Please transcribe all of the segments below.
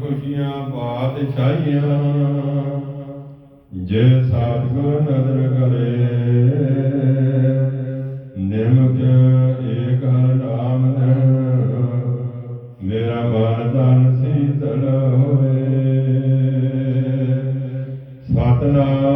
ਖੁਸ਼ੀਆਂ ਬਾਦਸ਼ਾਹੀਆਂ ਜੇ ਸਤਿਗੁਰ ਨਦਰ ਕਰੇ, ਨਿਮਕ ਏਕ ਹਰ ਨਾਮ ਮੇਰਾ ਮਨ ਤਨ ਸੀਤਲ ਹੋਏ। ਸਤਨਾਮ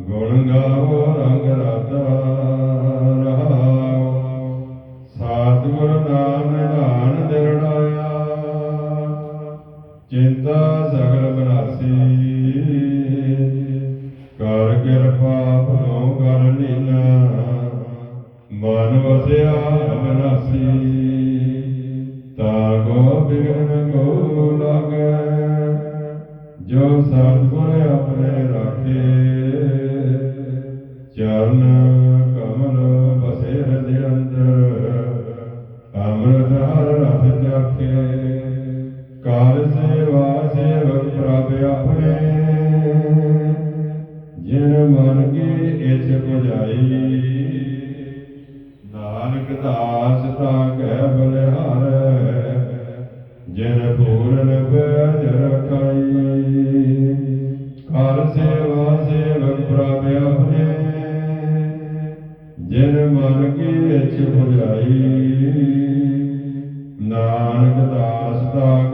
ਗੁਣ ਗਾਵੋ ਰੰਗ ਰਾਤਾ। ਵਸਿਆ ਅਬਨਾਸੀ ਤਾ ਬਿਗਨ ਕੋ ਲਾਗੈ, ਜੋ ਸਤਿਗੁਰ ਆਪਣੇ ਰਾਖੇ। ਚਰਨ ਕਮਲ ਬਸੇ ਹਿਰਦੇ ਅੰਦਰ, ਅੰਮ੍ਰਿਤ ਹਰ ਰਸ ਚਾਖੇ। ਕਾਲ ਸੇਵਾ ਸੇਵਕ ਪ੍ਰਭ ਆਪਣੇ, ਜਿਨ ਮਨ ਕੀ ਇਛ 부ਜਾਈ ਨਾਨਕ ਦਾਸ ਤਾ ਕਹਿ ਬਲਿਹਾਰੈ, ਜਿਨ ਪੂਰਨ ਬੈਜ ਰਖਾਈ ਕਰ ਸੇਵਾ ਸੇਵਕ ਪ੍ਰਭ ਆਪਣੇ, ਜਿਨ ਮਨ ਕੀ ਇਛ 부ਜਾਈ ਨਾਨਕ ਦਾਸ ਤਾ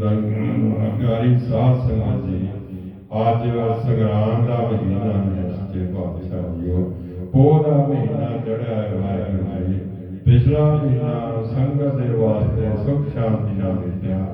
ਫਤਿਹ ਸਾਧ ਸੰਗਤ ਜੀ। ਅੱਜ ਸੰਗਰਾਮ ਦਾ ਮਹੀਨਾ ਹੈ, ਸੱਚੇ ਪਾਤਸ਼ਾਹ ਜੀਓ। ਪੋਹ ਦਾ ਮਹੀਨਾ ਚੜਿਆ ਹੈ ਪਿਛਲਾ ਮਹੀਨਾ ਸੰਗਤ ਦੇ ਵਾਸਤੇ ਸੁਖ ਸ਼ਾਂਤੀ ਨਾਲ ਬੀਤਿਆ।